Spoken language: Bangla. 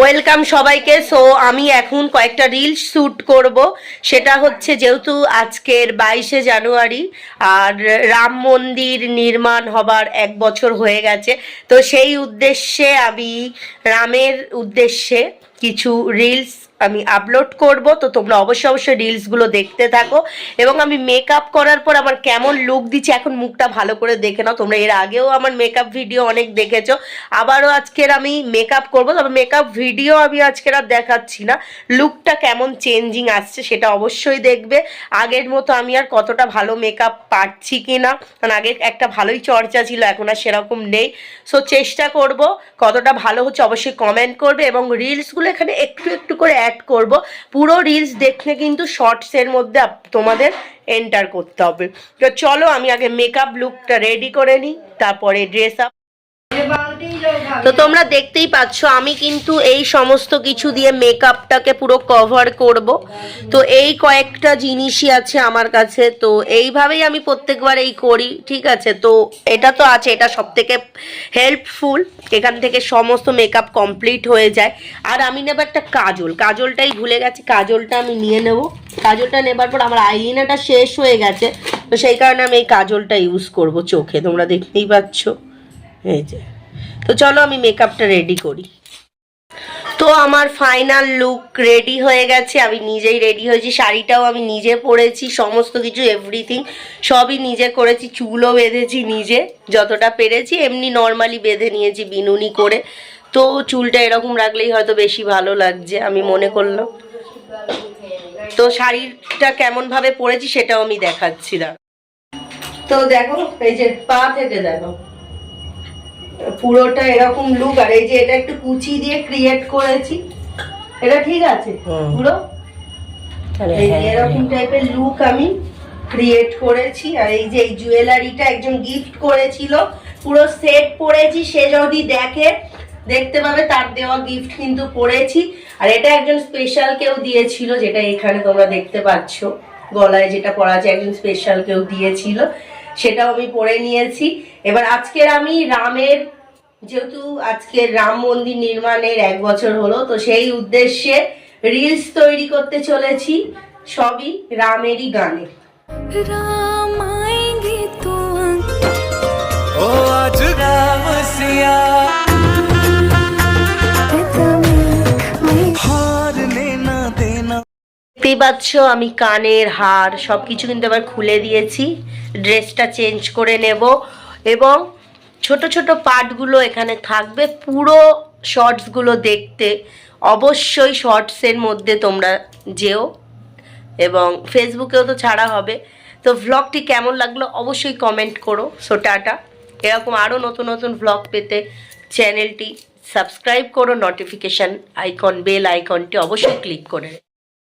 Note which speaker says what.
Speaker 1: ওয়েলকাম সবাইকে। সো আমি এখন কয়েকটা রিলস শ্যুট করব। সেটা হচ্ছে যেহেতু আজকের বাইশে জানুয়ারি, আর রাম মন্দির নির্মাণ হবার এক বছর হয়ে গেছে। তো সেই উদ্দেশ্যে আমি রামের উদ্দেশ্যে কিছু রিলস আমি আপলোড করব, তো তোমরা অবশ্যই অবশ্যই রিলসগুলো দেখতে থাকো। এবং আমি মেকআপ করার পর আমার কেমন লুক দিচ্ছে, এখন মুখটা ভালো করে দেখে নাও। তোমরা এর আগেও আমার মেকআপ ভিডিও অনেক দেখেছ। আবারও আজকের আমি মেকআপ করব, তবে মেকআপ ভিডিও আমি আজকের আর দেখাচ্ছি না। লুকটা কেমন চেঞ্জিং আসছে সেটা অবশ্যই দেখবে। আগের মতো আমি আর কতটা ভালো মেকআপ পারছি কি না? কারণ আগে একটা ভালোই চর্চা ছিল, এখন আর সেরকম নেই। সো চেষ্টা করব, কতটা ভালো হচ্ছে অবশ্যই কমেন্ট করবে। এবং রিলসগুলো এখানে একটু একটু করে অ্যাড করব। পুরো রিলস দেখলে কিন্তু শর্টসের মধ্যে তোমাদের এন্টার করতে হবে। তো চলো আমি আগে মেকআপ লুকটা রেডি করে নিই, তারপরে ড্রেস আপ তো তোমরা দেখতেই পাচ্ছ, আমি কিন্তু এই সমস্ত কিছু দিয়ে মেকআপটাকে পুরো কভার করব। তো এই কয়েকটা জিনিসই আছে আমার কাছে, তো এইভাবেই আমি প্রত্যেকবার এই করি, ঠিক আছে? তো এটা তো আছে, এটা সব থেকে হেল্পফুল এখান থেকে সমস্ত মেকআপ কমপ্লিট হয়ে যায়। আর আমি নেব একটা কাজল, কাজলটাই ভুলে গেছি, কাজলটা আমি নিয়ে নেব। কাজলটা নেবার পর আমার আইলিনাটা শেষ হয়ে গেছে, তো সেই কারণে আমি এই কাজলটা ইউজ করব চোখে, তোমরা দেখতেই পাচ্ছ। এই যে। তো চলো আমি মেকআপটা রেডি করি। তো আমার ফাইনাল লুক রেডি হয়ে গেছে, আমি নিজেই রেডি হয়েছি, শাড়িটাও আমি নিজে পরেছি, সমস্ত কিছু এভরিথিং সবই নিজে করেছি, চুলও বেঁধেছি নিজে, যতটা পেরেছি, এমনি নর্মালি বেঁধে নিয়েছি বিনুনি করে। তো চুলটা এরকম রাখলেই হয়তো বেশি ভালো লাগছে, আমি মনে করলাম। তো শাড়িটা কেমন ভাবে পরেছি সেটাও আমি দেখাচ্ছি না। তো দেখো, এই যে পা থেকে দেখো। পুরোটা এরকম লুক আর এই যে এটা একটু কুচি দিয়ে ক্রিয়েট করেছি। এটা ঠিক আছে? পুরো? এরকম টাইপের লুক আমি ক্রিয়েট করেছি আর এই যে এই জুয়েলারিটা একজন গিফট করেছিল। পুরো সেট পরেছি সে যদি দেখে দেখতে পাবে তার দেওয়া গিফট কিন্তু পরেছি। আর এটা একজন স্পেশাল কেউ দিয়েছিল যেটা এখানে তোমরা দেখতে পাচ্ছ। গলায় যেটা পরা আছে একজন স্পেশাল কেউ দিয়েছিল। সেটাও আমি পরে নিয়েছি। এবার আজকের আমি রামের যেহেতু আজকে রাম মন্দির নির্মাণের এক বছর হলো তো সেই উদ্দেশ্যে রিলস তৈরি করতে চলেছি সবই রামেরই গানে। রাম আমি কানের হার সব কিছু কিন্তু আবার খুলে দিয়েছি। ড্রেসটা চেঞ্জ করে নেব এবং ছোট ছোট পার্টগুলো এখানে থাকবে। পুরো শর্টসগুলো দেখতে অবশ্যই শর্টসের মধ্যে তোমরা যেও এবং ফেসবুকেও তো ছাড়া হবে। তো ভ্লগটি কেমন লাগল অবশ্যই কমেন্ট করো। সো টাটা এরকম আরও নতুন নতুন ভ্লগ পেতে চ্যানেলটি সাবস্ক্রাইব করো। নোটিফিকেশান আইকন বেল আইকনটি অবশ্যই ক্লিক করে